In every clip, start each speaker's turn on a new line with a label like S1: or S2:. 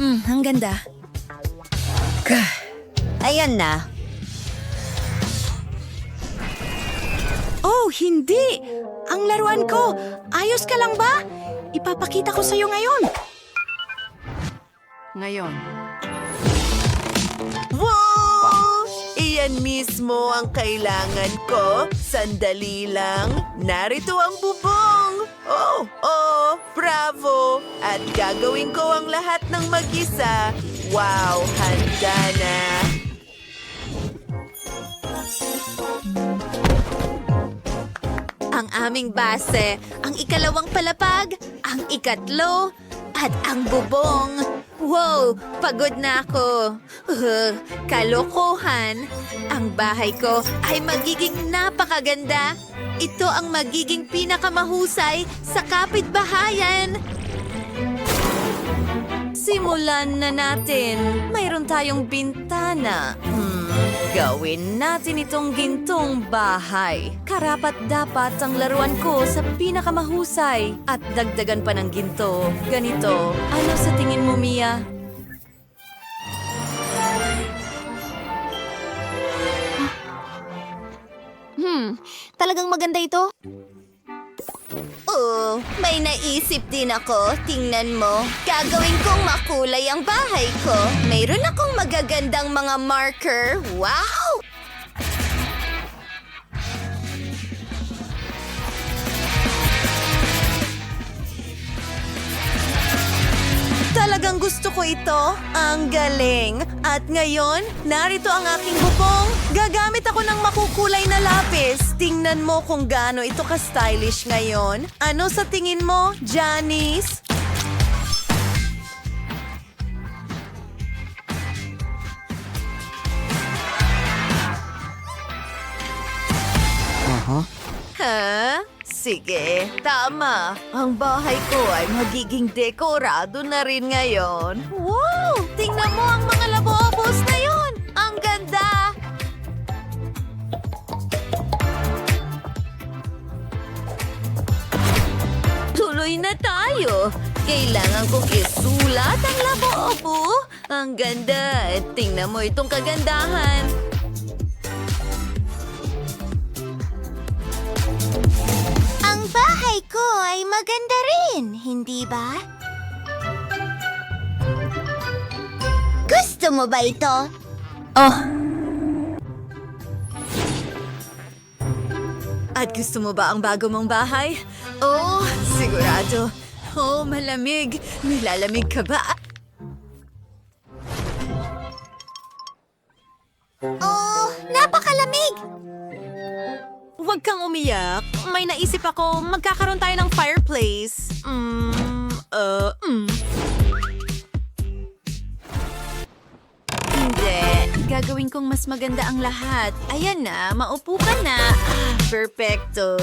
S1: Hmm, ang ganda.
S2: Ayan na.
S1: Oh, hindi! Ang laruan ko! Ayos ka lang ba? Ipapakita ko sa'yo ngayon.
S3: Ngayon.
S4: Wow! Iyan mismo ang kailangan ko. Sandali lang. Narito ang bubong. Oh, oh, bravo. At gagawin ko ang lahat ng mag-isa. Wow, handa na.
S2: Ang aming base, ang ikalawang palapag, ang ikatlo, at ang bubong. Wow, pagod na ako. Uh, kalokohan. Ang bahay ko ay magiging napakaganda. Ito ang magiging pinakamahusay sa kapitbahayan. Simulan na natin. Mayroon tayong bintana. Hmm, gawin natin itong gintong bahay. Karapat dapat ang laruan ko sa pinakamahusay. At dagdagan pa ng ginto. Ganito. Ano sa tingin mo, Mia?
S5: Talagang maganda ito?
S2: Oo, may naisip din ako. Tingnan mo. Gagawin kong makulay ang bahay ko. Mayroon akong magagandang mga marker. Wow! Talagang gusto ko ito. Ang galing. At ngayon, narito ang aking bubong. Gagamit ako ng makukulay na lapis. Tingnan mo kung gaano ito ka-stylish ngayon. Ano sa tingin mo, Janice? Sige, tama. Ang bahay ko ay magiging dekorado na rin ngayon. Wow! Tingnan mo ang mga labobos na yon! Ang ganda! Tuloy na tayo. Kailangan kong isulat ang labobo. Ang ganda. Tingnan mo itong kagandahan.
S5: Bahay ko ay maganda rin, hindi ba? Gusto mo ba ito?
S1: Oh,
S2: At gusto mo ba ang bago mong bahay? Oh, sigurado. Oh, malamig. Nilalamig ka ba?
S5: Oh, napakalamig!
S1: Huwag kang umiyak. May naisip ako, magkakaroon tayo ng fireplace. Mm, uh, mm.
S2: Hindi. Gagawin kong mas maganda ang lahat. Ayan na, maupo ka na. Ah, perfecto.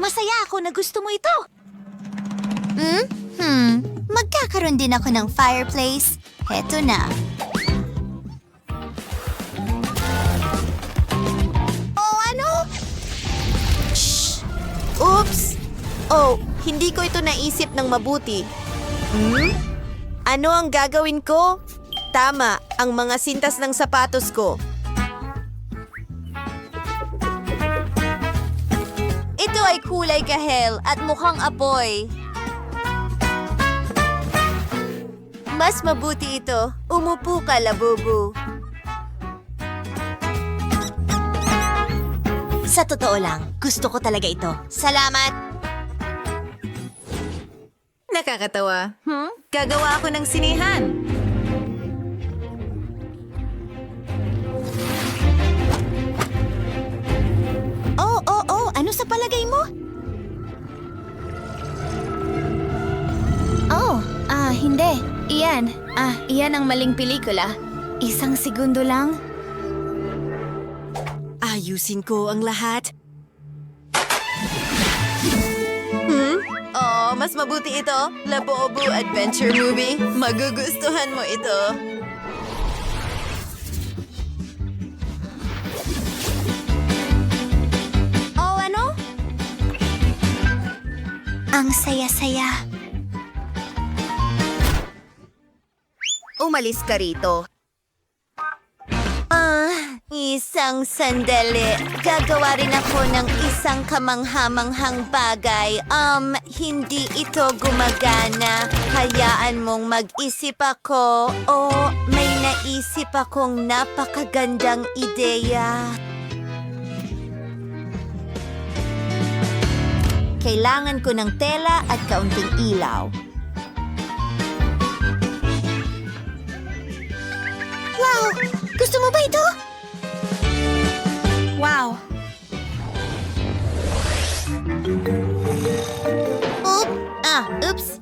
S5: Masaya ako na gusto mo ito. Hmm? Magkakaroon din ako ng fireplace. Heto na. Oh, ano?
S2: Shh! Oops! Oh, hindi ko ito naisip ng mabuti. Hmm? Ano ang gagawin ko? Tama, ang mga sintas ng sapatos ko. Ito ay kulay kahel at mukhang apoy. Mas mabuti ito. Umupo ka, labubu.
S5: Sa totoo lang, gusto ko talaga ito. Salamat!
S2: Nakakatawa. Hmm? Gagawa ako ng sinihan.
S5: Oh, oh, oh! Ano sa palagay mo? Oh, ah, hindi. Iyan. Ah, iyan ang maling pelikula. Isang segundo lang.
S2: Ayusin ko ang lahat. Hmm? Oh, mas mabuti ito. Labubu Adventure Movie. Magugustuhan mo ito. Oh, ano?
S5: Ang saya-saya.
S2: Umalis ka rito. Ah, isang sandali. Gagawa rin ako ng isang kamanghamanghang bagay. Um, hindi ito gumagana. Hayaan mong mag-isip ako. O may naisip akong napakagandang ideya. Kailangan ko ng tela at kaunting ilaw.
S5: Wow! Gusto mo ba ito?
S1: Wow!
S2: Oop! Ah, oops!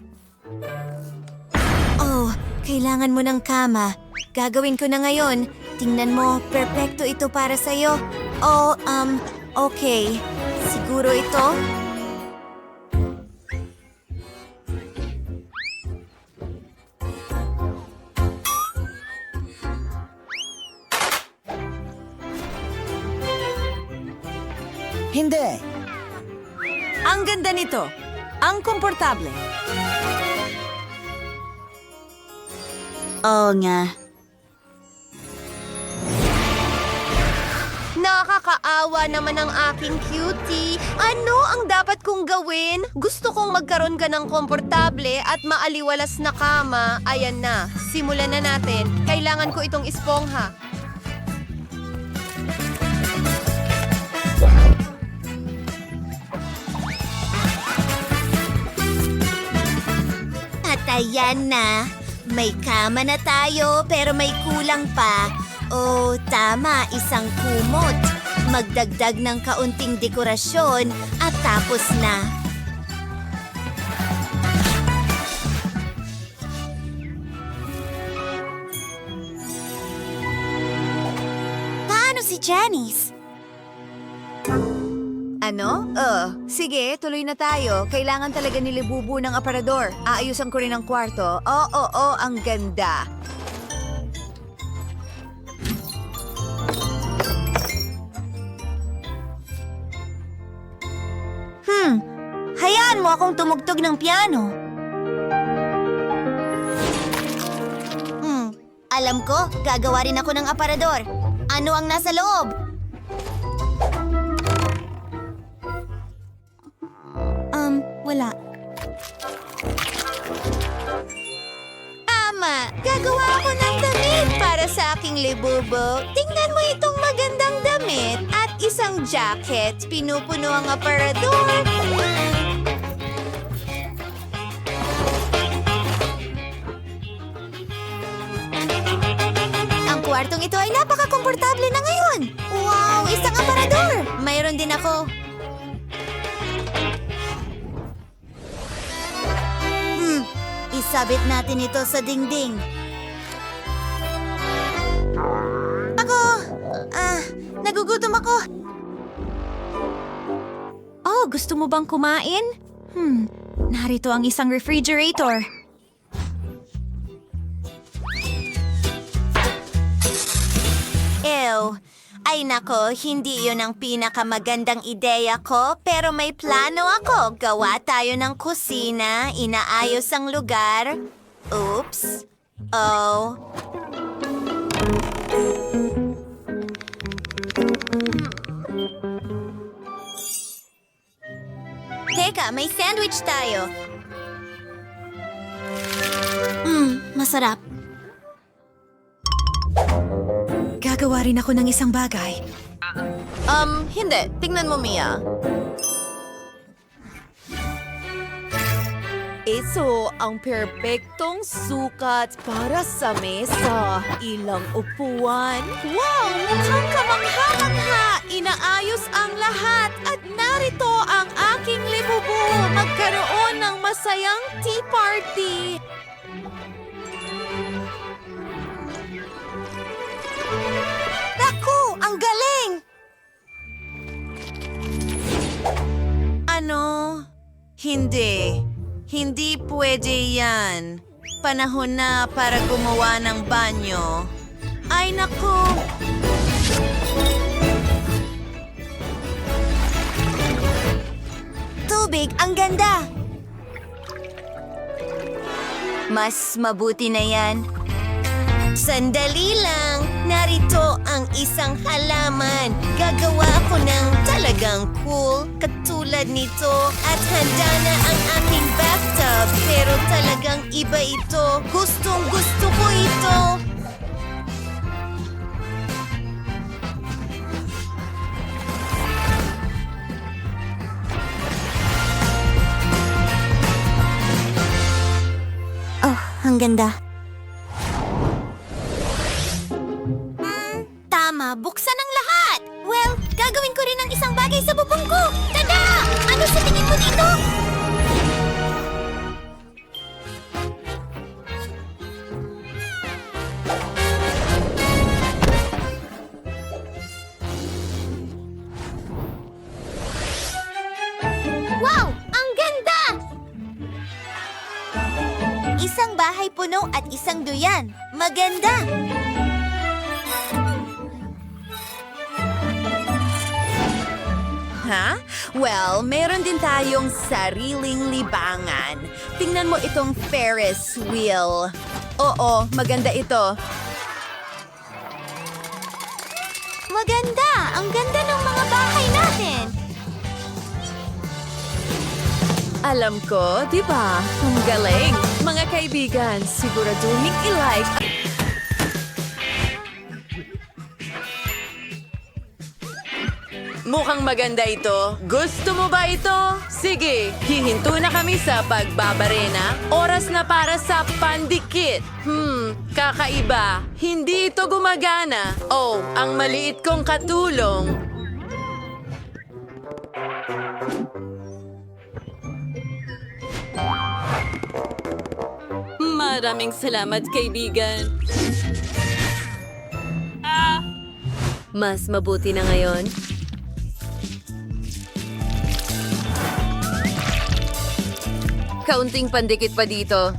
S2: Oh, kailangan mo ng kama. Gagawin ko na ngayon. Tingnan mo, perpekto ito para sa'yo. Oh, um, okay. Siguro ito?
S4: Hindi.
S1: Ang ganda nito. Ang komportable.
S2: Oo nga. Nakakaawa naman ang aking cutie. Ano ang dapat kong gawin? Gusto kong magkaroon ka ng komportable at maaliwalas na kama. Ayan na, simulan na natin. Kailangan ko itong espongha. Ayan na. May kama na tayo pero may kulang pa. Oh, tama, isang kumot. Magdagdag ng kaunting dekorasyon at tapos na.
S5: Paano si Janice?
S2: Ano? Uh, sige, tuloy na tayo. Kailangan talaga nilibubu ng aparador. Aayusan ko rin ang kwarto. Oo, oo, oo, ang ganda.
S5: Hmm, hayaan mo akong tumugtog ng piano. Hmm, alam ko, gagawa rin ako ng aparador. Ano ang nasa loob?
S2: Libubo. Tingnan mo itong magandang damit at isang jacket. Pinupuno ang aparador. Ang kwartong ito ay napaka-komportable na ngayon. Wow, isang aparador! Mayroon din ako. Hmm, isabit natin ito sa dingding. Ako, ah, nagugutom ako.
S1: Oh, gusto mo bang kumain? Hmm, narito ang isang refrigerator.
S2: Ew. Ay nako, hindi yun ang pinakamagandang ideya ko, pero may plano ako. Gawa tayo ng kusina, inaayos ang lugar. Oops. Oh. Teka, may sandwich tayo.
S5: Hmm, masarap.
S1: Gagawa rin ako ng isang bagay.
S2: Um, hindi. Tingnan mo, Mia.
S4: Ito ang perpektong sukat para sa mesa. Ilang upuan.
S1: Wow! Mukhang kamangha-mangha! Inaayos ang lahat at narito ang aking libubo! Magkaroon ng masayang tea party!
S2: Naku! Ang galing!
S4: Ano? Hindi. Hindi pwede yan. Panahon na para gumawa ng banyo. Ay naku!
S2: Tubig, ang ganda!
S5: Mas mabuti na yan.
S2: Sandali lang. Narito ang isang halaman. Gagawa ko ng talagang cool katulad nito at handa na ang aking bathtub. Pero talagang iba ito. Gustong gusto ko ito.
S5: Oh, ang ganda. Tama, buksan ang lahat! Well, gagawin ko rin ang isang bagay sa bubong ko! Dito? Wow! Ang ganda! Isang bahay puno at isang duyan. Maganda!
S1: Ha? Well, meron din tayong sariling libangan. Tingnan mo itong Ferris wheel. Oo, maganda ito.
S5: Maganda! Ang ganda ng mga bahay natin!
S1: Alam ko, di ba? Ang galing. Mga kaibigan, siguraduhin i-like Mukhang maganda ito. Gusto mo ba ito? Sige, hihinto na kami sa pagbabarena. Oras na para sa pandikit. Hmm, kakaiba. Hindi ito gumagana. Oh, ang maliit kong katulong. Maraming salamat, kaibigan. Mas mabuti na ngayon. Kaunting pandikit pa dito.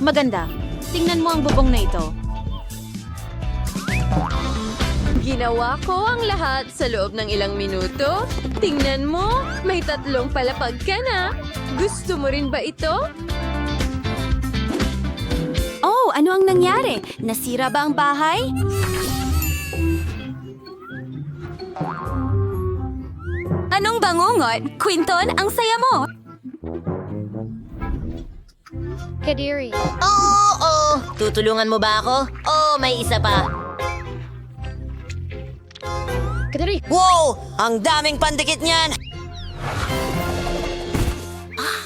S1: Maganda. Tingnan mo ang bubong na ito. Ginawa ko ang lahat sa loob ng ilang minuto. Tingnan mo, may tatlong palapag ka na. Gusto mo rin ba ito? Oh, ano ang nangyari? Nasira ba ang bahay? Anong bangungot? Quinton, ang saya mo!
S2: Oo, oo. Tutulungan mo ba ako? Oo, may isa pa. Wow! Ang daming pandikit niyan!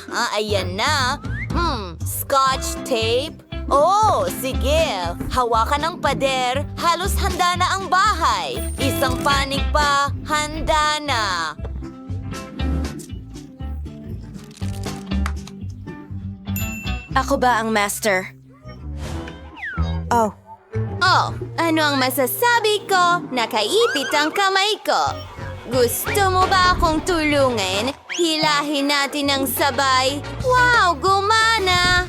S2: Ah, ayan na. Hmm, scotch tape? Oh, sige. Hawakan ng pader. Halos handa na ang bahay. Isang panig pa. Handa na.
S1: Ako ba ang master?
S2: Oh, ano ang masasabi ko? Nakaipit ang kamay ko. Gusto mo ba akong tulungan? Hilahin natin ng sabay. Wow, gumana!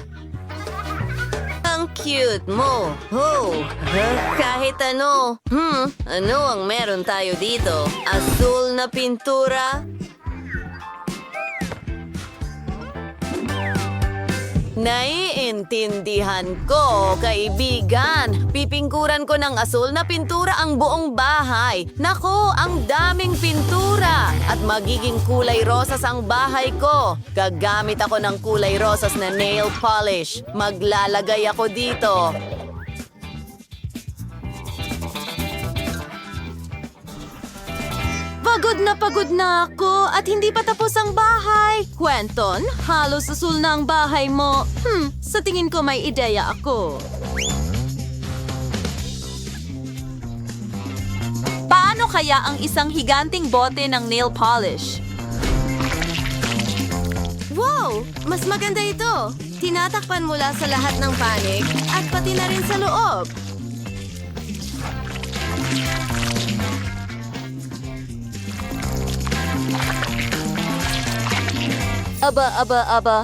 S2: Ang cute mo. Oh, kahit ano. Hmm, ano ang meron tayo dito? Asul na pintura? Naiintindihan ko, kaibigan. Pipingkuran ko ng asul na pintura ang buong bahay. Nako, ang daming pintura. At magiging kulay rosas ang bahay ko. Gagamit ako ng kulay rosas na nail polish. Maglalagay ako dito.
S1: Pagod na pagod na ako at hindi pa tapos ang bahay. Quenton, halos asul na ang bahay mo. Hmm, sa tingin ko may ideya ako. Paano kaya ang isang higanting bote ng nail polish? Wow! Mas maganda ito. Tinatakpan mula sa lahat ng panig at pati na rin sa loob.
S2: Aba, aba, aba.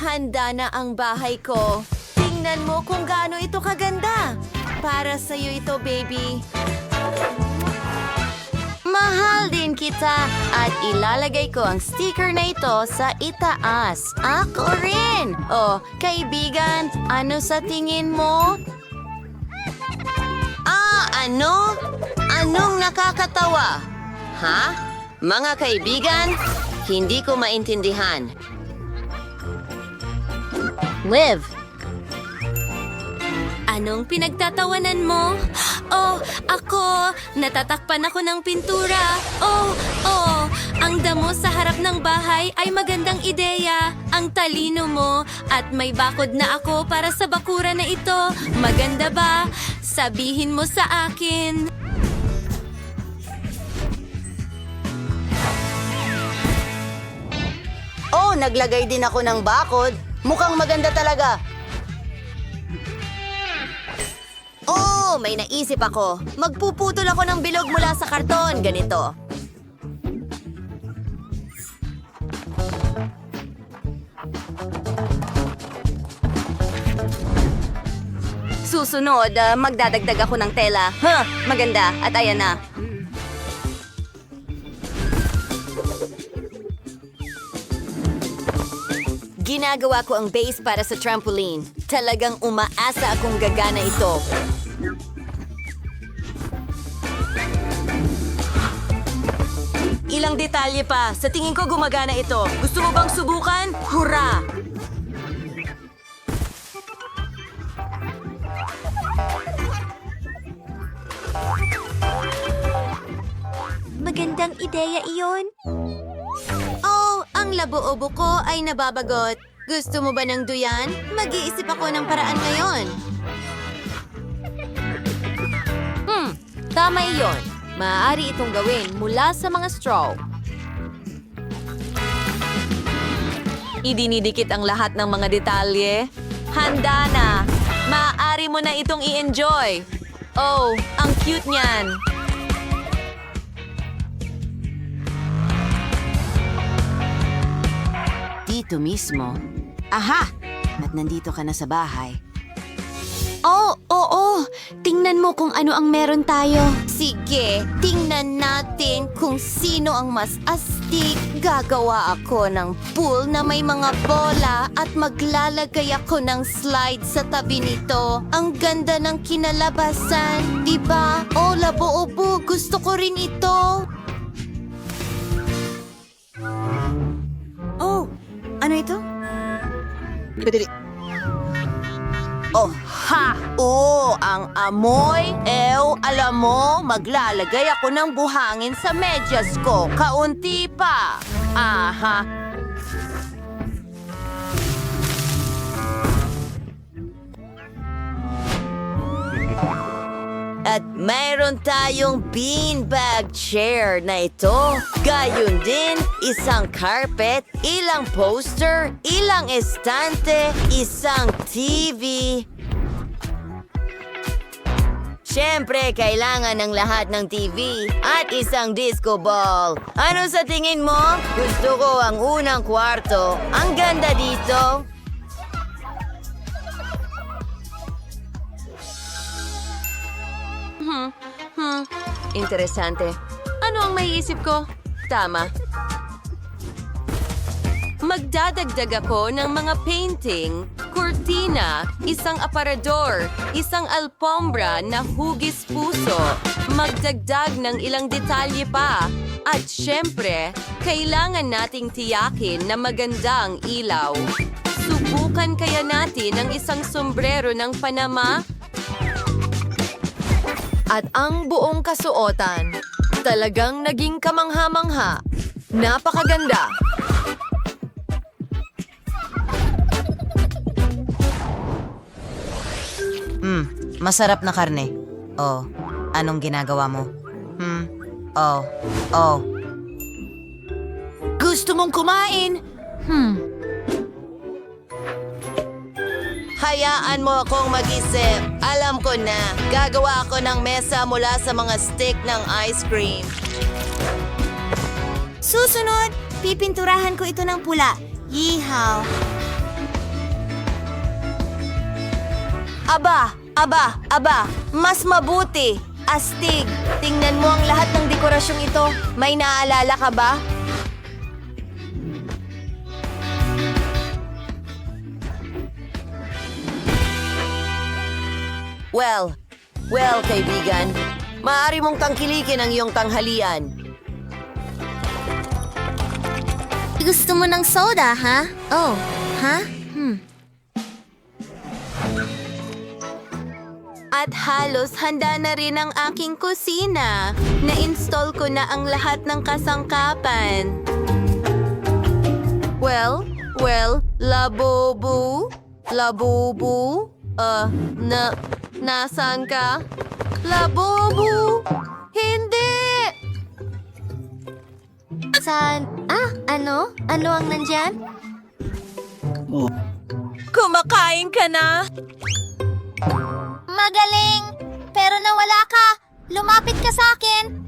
S2: Handa na ang bahay ko. Tingnan mo kung gaano ito kaganda. Para sa'yo ito, baby. Mahal din kita at ilalagay ko ang sticker na ito sa itaas. Ako rin! Oh, kaibigan, ano sa tingin mo? Ah, ano? Anong nakakatawa? Ha? Mga kaibigan, hindi ko maintindihan. Liv,
S6: Anong pinagtatawanan mo? Oh, ako! Natatakpan ako ng pintura. Oh, oh! Ang damo sa harap ng bahay ay magandang ideya. Ang talino mo at may bakod na ako para sa bakura na ito. Maganda ba? Sabihin mo sa akin.
S2: Naglagay din ako ng bakod. Mukhang maganda talaga. Oh, may naisip ako. Magpuputol ako ng bilog mula sa karton. Ganito. Susunod, ah, magdadagdag ako ng tela. Huh, maganda. At ayan na. Ginagawa ko ang base para sa trampoline. Talagang umaasa akong gagana ito. Ilang detalye pa. Sa tingin ko gumagana ito. Gusto mo bang subukan? Hurra!
S6: Magandang ideya iyon. Oh, ang labo-obo ko ay nababagot. Gusto mo ba ng duyan? Mag-iisip ako ng paraan ngayon.
S2: Hmm, tama iyon. Maaari itong gawin mula sa mga straw. Idinidikit ang lahat ng mga detalye. Handa na! Maaari mo na itong i-enjoy. Oh, ang cute niyan. Dito mismo. Aha! At nandito ka na sa bahay.
S6: Oh, oo. Tingnan mo kung ano ang meron tayo. Sige, tingnan natin kung sino ang mas astig. Gagawa ako ng pool na may mga bola at maglalagay ako ng slide sa tabi nito. Ang ganda ng kinalabasan, di ba? Oh, labo-obo, gusto ko rin ito.
S2: Oh, ano ito? Oh, ha! Oh, ang amoy. Ew, alam mo, maglalagay ako ng buhangin sa medyas ko. Kaunti pa. Aha. At mayroon tayong beanbag chair na ito. Gayon din, isang carpet, ilang poster, ilang estante, isang TV. Siyempre, kailangan ng lahat ng TV at isang disco ball. Ano sa tingin mo? Gusto ko ang unang kwarto. Ang ganda dito. Hmm. Interesante. Ano ang maiisip ko? Tama. Magdadagdag ako ng mga painting, kurtina, isang aparador, isang alpombra na hugis puso, magdagdag ng ilang detalye pa. At syempre, kailangan nating tiyakin na maganda ang ilaw. Subukan kaya natin ang isang sombrero ng Panama?
S7: At ang buong kasuotan, talagang naging kamangha-mangha. Napakaganda.
S2: Hmm, masarap na karne. Oh, anong ginagawa mo? Hmm, oh, oh. Gusto mong kumain? Hmm. Hayaan mo akong mag-isip. Alam ko na, gagawa ako ng mesa mula sa mga stick ng ice cream.
S8: Susunod, pipinturahan ko ito ng pula. Yihaw.
S2: Aba, aba, aba, mas mabuti. Astig, tingnan mo ang lahat ng dekorasyong ito. May naaalala ka ba?
S4: Well, well, kaibigan. Maaari mong tangkilikin ang iyong tanghalian.
S9: Gusto mo ng soda, ha? Oh, ha? Hmm.
S10: At halos handa na rin ang aking kusina. Na-install ko na ang lahat ng kasangkapan.
S2: Well, well, labubu, labubu, uh, na, nasaan ka? Labubu! Hindi!
S9: Saan? Ah, ano? Ano ang nandyan?
S2: Kumakain ka na?
S9: Magaling! Pero nawala ka! Lumapit ka sa akin!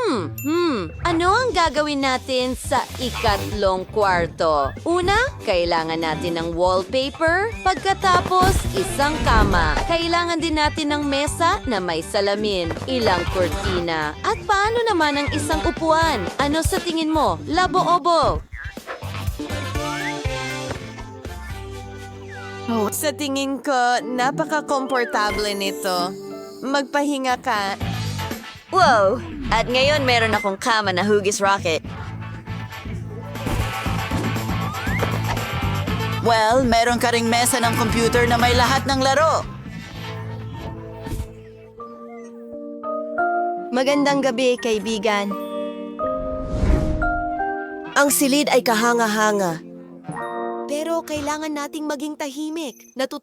S2: Hmm, hmm. Ano ang gagawin natin sa ikatlong kwarto? Una, kailangan natin ng wallpaper. Pagkatapos, isang kama. Kailangan din natin ng mesa na may salamin, ilang kurtina. At paano naman ang isang upuan? Ano sa tingin mo? Labo-obo.
S11: Sa tingin ko, napaka-komportable nito. Magpahinga ka.
S2: Wow! At ngayon meron akong kama na hugis rocket.
S4: Well, meron ka ring mesa ng computer na may lahat ng laro.
S2: Magandang gabi, kaibigan.
S4: Ang silid ay kahanga-hanga.
S2: Pero kailangan nating maging tahimik. Natutu